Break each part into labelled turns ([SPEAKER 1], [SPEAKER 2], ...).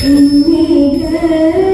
[SPEAKER 1] കണ്ണീകൾ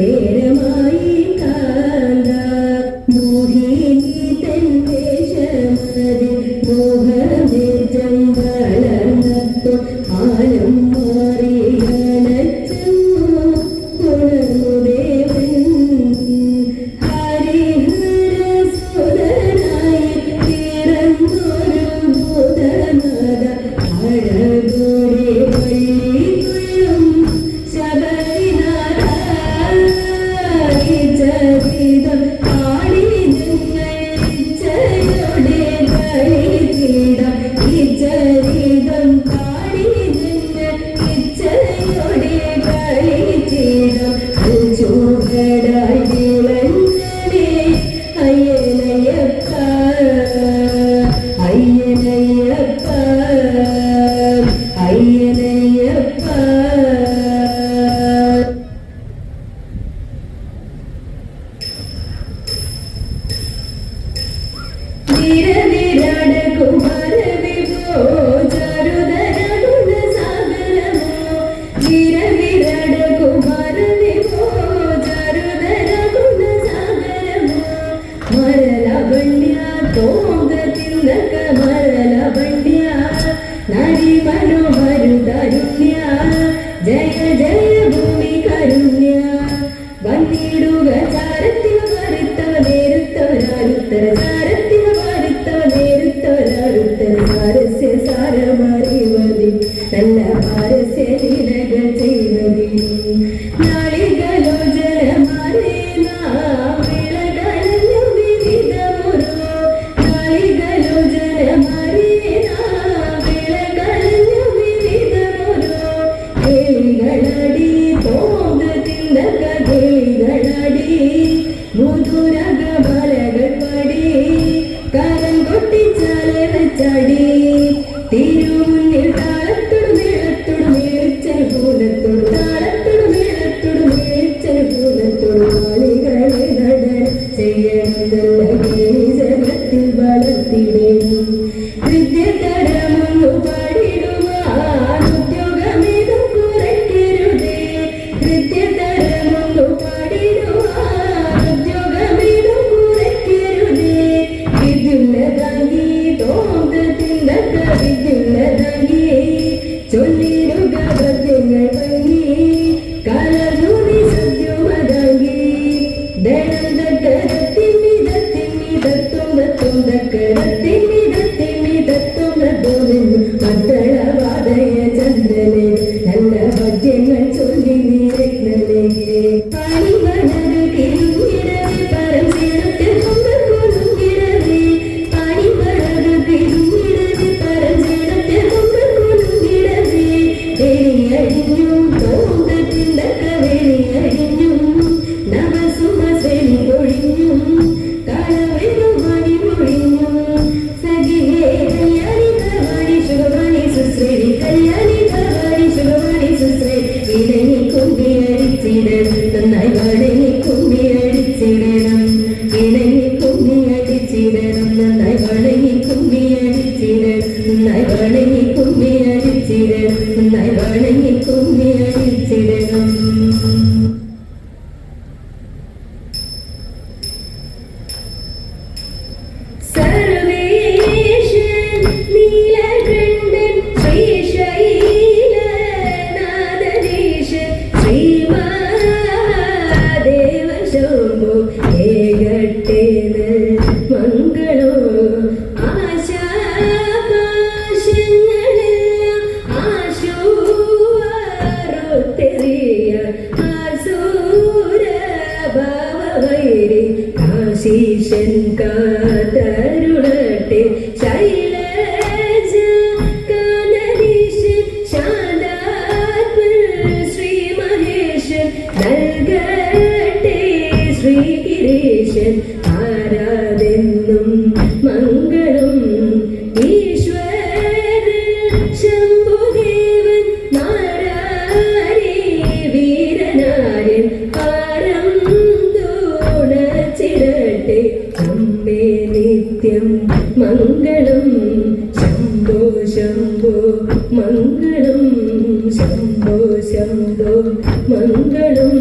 [SPEAKER 1] leer சென்றார் മംഗളം ശംഭോ ശംഭോ മംഗളം ശംഭോ ശംഭോ മംഗളം